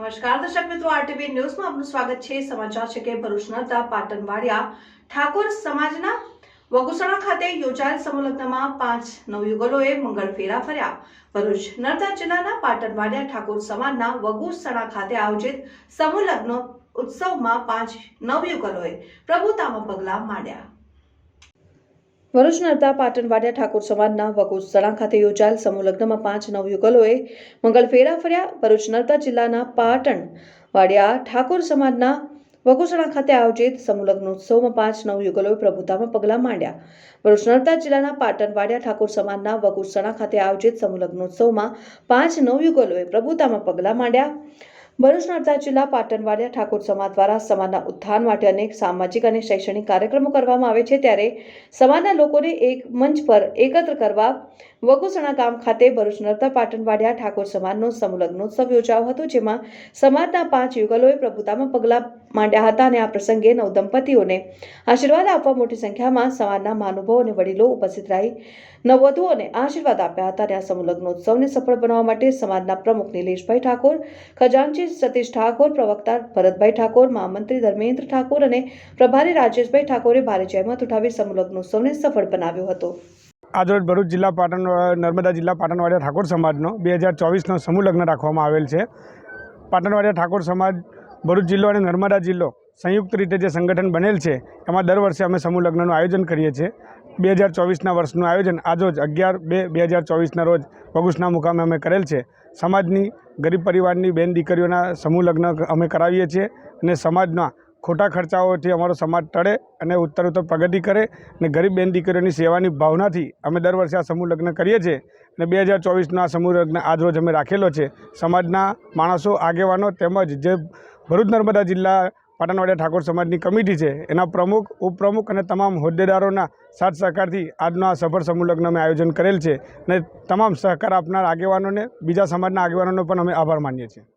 નમસ્કાર. દર્શક મિત્રો, આરટીવી ન્યૂઝમાં આપનું સ્વાગત છે. સમાચાર છે કે ભરૂચના પાટણવાડિયા ઠાકોર સમાજના વગુસણા ખાતે યોજાયેલ સમુલગ્નમાં પાંચ નવયુગલોએ મંગળ ફેરા ફર્યા. ભરૂચ નર્મદા જિલ્લાના પાટણવાડિયા ઠાકોર સમાજના વગુસણા ખાતે આયોજિત સમૂહલગ્ન ઉત્સવમાં પાંચ નવયુગલોએ પ્રભુતામાં પગલાં માંડ્યા. ભરૂચ નર્મદા પાટણવાડિયા ઠાકોર સમાજના વગુસણા ખાતે યોજાયેલ સમૂહ લગ્નમાં પાંચ નવયુગલોએ મંગળ ફેરા ફર્યા. ભરૂચ નર્તા જિલ્લાના પાટણ વાડિયા ઠાકોર સમાજના વકુસણા ખાતે આયોજિત સમૂહ લગ્ન ઉત્સવમાં પાંચ નવયુગલોએ પ્રભુતામાં પગલાં માંડ્યા. ભરૂચ નર્મદા જિલ્લાના પાટણ વાડિયા ઠાકોર સમાજના વકુસણા ખાતે આયોજિત સમૂહ લગ્ન ઉત્સવમાં પાંચ નવયુગલોએ પ્રભુતામાં પગલાં માંડ્યા. ભરૂચ નર્મદા જિલ્લા પાટણવાડિયા ઠાકોર સમાજ દ્વારા સમાજના ઉત્થાન માટે અનેક સામાજિક અને શૈક્ષણિક કાર્યક્રમો કરવામાં આવે છે. ત્યારે સમાજના લોકોને એક મંચ પર એકત્ર કરવા વગુસણા ગામ ખાતે ભરૂચ નર્મદા પાટણવાડિયા ઠાકોર સમાજનો સંલગ્નોત્સવ લગ્નોત્સવ યોજાયો હતો, જેમાં સમાજના પાંચ યુગલોએ પ્રભુતામાં પગલાં માંડ્યા હતા અને આ પ્રસંગે નવ દંપતીઓને આશીર્વાદ આપવા મોટી સંખ્યામાં સમાજના મહાનુભાવો અને વડીલો ઉપસ્થિત રહી નવવધુઓને આશીર્વાદ આપ્યા હતા અને આ સમૂહલગ્નોત્સવને સફળ બનાવવા માટે સમાજના પ્રમુખ નિલેશભાઈ ઠાકોર, ખજાનચી સતીશ ઠાકોર, પ્રવક્તા ભરતભાઈ ઠાકોર, મહામંત્રી ધર્મેન્દ્ર ઠાકોર અને પ્રભારી રાજેશભાઈ ઠાકોરે ભારે જહેમત ઉઠાવી સમૂહલગ્નોત્સવને સફળ બનાવ્યો હતો. આજરોજ ભરૂચ જિલ્લા પાટણ, નર્મદા જિલ્લા પાટણવાડિયા ઠાકોર સમાજનો બે હજાર ચોવીસનો સમૂહ લગ્ન રાખવામાં આવેલ છે. પાટણવાડિયા ઠાકોર સમાજ ભરૂચ જિલ્લો અને નર્મદા જિલ્લો સંયુક્ત રીતે જે સંગઠન બનેલ છે, એમાં દર વર્ષે અમે સમૂહ લગ્નનું આયોજન કરીએ છીએ. બે હજાર ચોવીસના વર્ષનું આયોજન આજોજ અગિયાર બે બે હજાર ચોવીસના રોજ પગુસના મુકામે અમે કરેલ છે. સમાજની, ગરીબ પરિવારની, બેન દીકરીઓના સમૂહ લગ્ન અમે કરાવીએ છીએ અને સમાજના ખોટા ખર્ચાઓથી અમારો સમાજ ટળે અને ઉત્તર ઉત્તર પ્રગતિ કરે અને ગરીબ બેન દીકરીઓની સેવાની ભાવનાથી અમે દર વર્ષે આ સમૂહ લગ્ન કરીએ છીએ અને બે હજાર ચોવીસનો આ સમૂહ લગ્ન આજરોજ અમે રાખેલો છે. સમાજના માણસો, આગેવાનો તેમજ જે ભરૂચ નર્મદા જિલ્લા પાટણવાડિયા ઠાકોર સમાજની કમિટી છે. એના પ્રમુખ, ઉપપ્રમુખ અને તમામ હોદ્દેદારોના સાથ સહકારથી આજનો આ સફળ સમૂહલગ્ન અમે આયોજન કરેલ છે. અને તમામ સહકાર આપનાર આગેવાનોને, બીજા સમાજના આગેવાનોનો પણ અમે આભાર માનીએ છીએ.